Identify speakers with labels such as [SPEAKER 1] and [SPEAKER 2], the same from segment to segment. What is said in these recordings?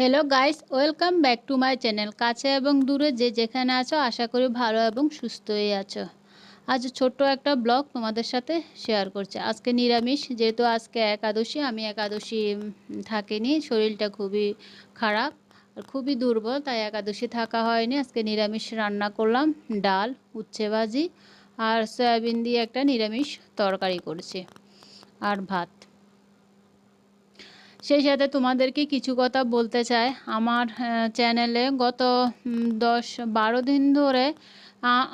[SPEAKER 1] Hello guys welcome back to my channel কাছে এবং দূরে যে যেখানে আছো, আশা করি ভালো এবং সুস্থই আছো। আজ ছোট্ট একটা ব্লগ তোমাদের সাথে শেয়ার করছি। আজকে নিরামিষ, যেহেতু আজকে একাদশী, আমি একাদশী থাকিনি। শরীরটা খুবই খারাপ, আর খুবই দুর্বল, তাই একাদশী থাকা হয়নি। আজকে নিরামিষ রান্না করলাম, ডাল, উচ্ছে ভাজি, আর সয়াবিন দিয়ে একটা নিরামিষ তরকারি করেছি, আর ভাত। সেই সাথে তোমাদেরকে কিছু কথা বলতে চাই। আমার চ্যানেলে গত দশ বারো দিন ধরে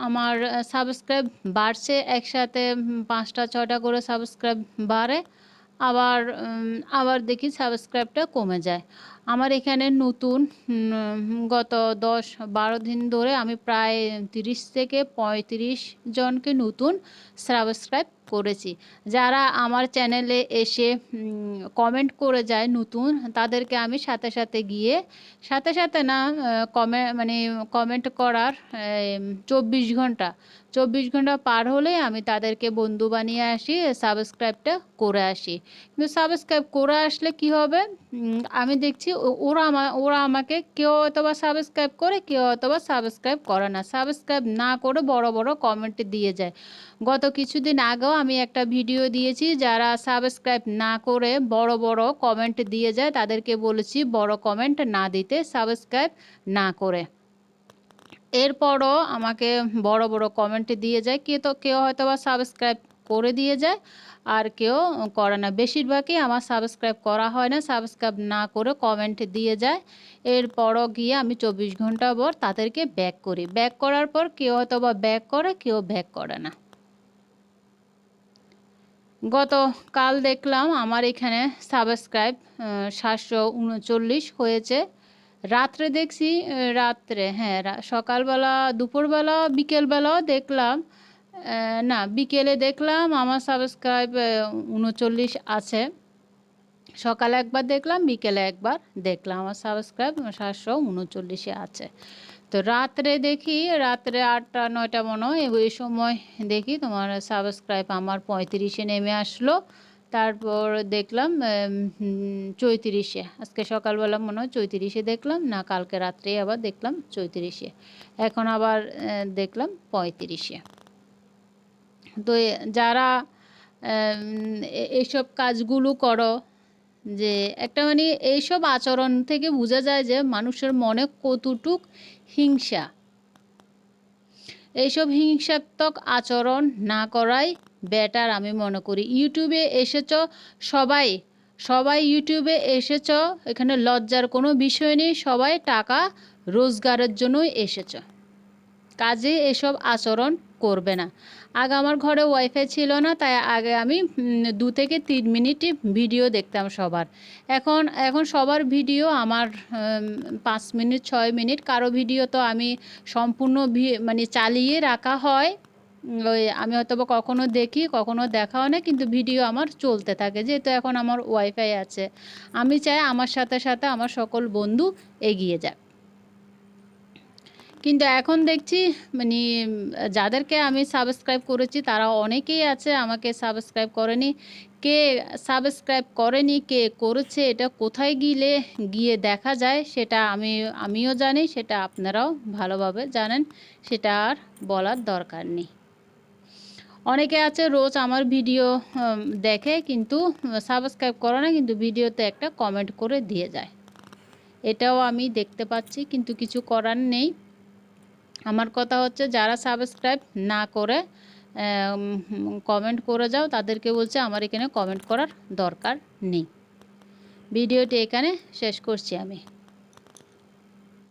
[SPEAKER 1] আমার সাবস্ক্রাইব বাড়ছে। একসাথে পাঁচটা ছটা করে সাবস্ক্রাইব বাড়ে। আবার আবার দেখি সাবস্ক্রাইবটা কমে যায়। আমার এখানে নতুন গত দশ বারো দিন ধরে আমি প্রায় তিরিশ থেকে পঁয়ত্রিশ জনকে নতুন সাবস্ক্রাইব করেছি যারা আমার চ্যানেলে এসে কমেন্ট করে যায় নতুন, তাদেরকে আমি সাথে সাথে গিয়ে, সাথে সাথে না কমে মানে কমেন্ট করার চব্বিশ ঘণ্টা চব্বিশ ঘণ্টা পার হলে আমি তাদেরকে বন্ধু বানিয়ে আসি সাবস্ক্রাইবটা করে আসি। কিন্তু সাবস্ক্রাইব করে আসলে কি হবে? আমি দেখছি ওরা আমা, ওরা আমাকে কেউ অথবা সাবস্ক্রাইব করে, কেউ অথবা সাবস্ক্রাইব করে না। সাবস্ক্রাইব না করে বড় বড় কমেন্ট দিয়ে যায়। গত কিছুদিন আগেও আমি একটা ভিডিও দিয়েছি, যারা সাবস্ক্রাইব না করে বড় বড় কমেন্ট দিয়ে যায়, তাদেরকে বলেছি বড় কমেন্ট না দিতে, সাবস্ক্রাইব না করে। এরপরও আমাকে বড় বড় কমেন্ট দিয়ে যায়, কে তো কেউ হয়তো বা সাবস্ক্রাইব করে দিয়ে যায়, আর কেউ করে না। বেশিরভাগই আমার সাবস্ক্রাইব করা হয় না, সাবস্ক্রাইব না করে কমেন্ট দিয়ে যায়। এরপরও গিয়ে আমি চব্বিশ ঘণ্টা পর তাদেরকে ব্যাক করি। ব্যাক করার পর কেউ হয়তো বা ব্যাক করে, কেউ ব্যাক করে না। গত কাল দেখলাম আমার এখানে সাবস্ক্রাইব সাতশো উনচল্লিশ হয়েছে। রাত্রে দেখছি রাত্রে হ্যাঁ সকালবেলা, দুপুরবেলা, বিকেলবেলাও দেখলাম। না, বিকেলে দেখলাম আমার সাবস্ক্রাইব উনচল্লিশ আছে। সকালে একবার দেখলাম, বিকেলে একবার দেখলাম আমার সাবস্ক্রাইব, সাতশো উনচল্লিশে আছে। তো রাত্রে দেখি রাত্রে আটটা নয়টা মনে হয় ওই সময় দেখি তোমার সাবস্ক্রাইব আমার পঁয়ত্রিশে নেমে আসলো। তারপর দেখলাম চৌত্রিশে আজকে সকালবেলা মনে হয় চৌত্রিশে দেখলাম না কালকে রাত্রে আবার দেখলাম চৌত্রিশে। এখন আবার দেখলাম পঁয়ত্রিশে। তো যারা উম, এ- এইসব কাজগুলো করো যে একটা মানে এইসব আচরণ থেকে বোঝা যায় যে মানুষের মনে কতটুক হিংসা। এইসব হিংসাত্মক আচরণ না করাই বেটার আমি মনে করি। ইউটিউবে এসেছ সবাই সবাই ইউটিউবে এসেছ, এখানে লজ্জার কোনো বিষয় নেই, সবাই টাকা রোজগারের জন্যই এসেছ। কাজে এসব আচরণ করবে না। আগে আমার ঘরে ওয়াইফাই ছিল না, তাই আগে আমি দু থেকে তিন মিনিটই ভিডিও দেখতাম সবার। এখন এখন সবার ভিডিও আমার পাঁচ মিনিট ছয় মিনিট কারও ভিডিও তো আমি সম্পূর্ণ মানে চালিয়ে রাখা হয়। ওই, আমি হয়তো বা কখনো দেখি, কখনো দেখা হয় না, কিন্তু ভিডিও আমার চলতে থাকে, যেহেতু এখন আমার ওয়াইফাই আছে। আমি চাই আমার সাথে সাথে আমার সকল বন্ধু এগিয়ে যাক। কিন্তু এখন দেখছি মানে যাদেরকে আমি সাবস্ক্রাইব করেছি, তারা অনেকেই আছে আমাকে সাবস্ক্রাইব করেনি। কে সাবস্ক্রাইব করেনি, কে করেছে, এটা কোথায় গিলে, গিয়ে দেখা যায়, সেটা আমি, আমিও জানি, সেটা আপনারাও ভালোভাবে জানেন, সেটা আর বলার দরকার নেই। অনেকে আছে রোজ আমার ভিডিও দেখে, কিন্তু সাবস্ক্রাইব করে না, কিন্তু ভিডিওতে একটা কমেন্ট করে দিয়ে যায়। এটাও আমি দেখতে পাচ্ছি, কিন্তু কিছু করার নেই। আমার কথা হচ্ছে, যারা সাবস্ক্রাইব না করে কমেন্ট করে যাও, তাদেরকে বলছে আমার এখানে কমেন্ট করার দরকার নেই। ভিডিওটি এখানে শেষ করছি আমি।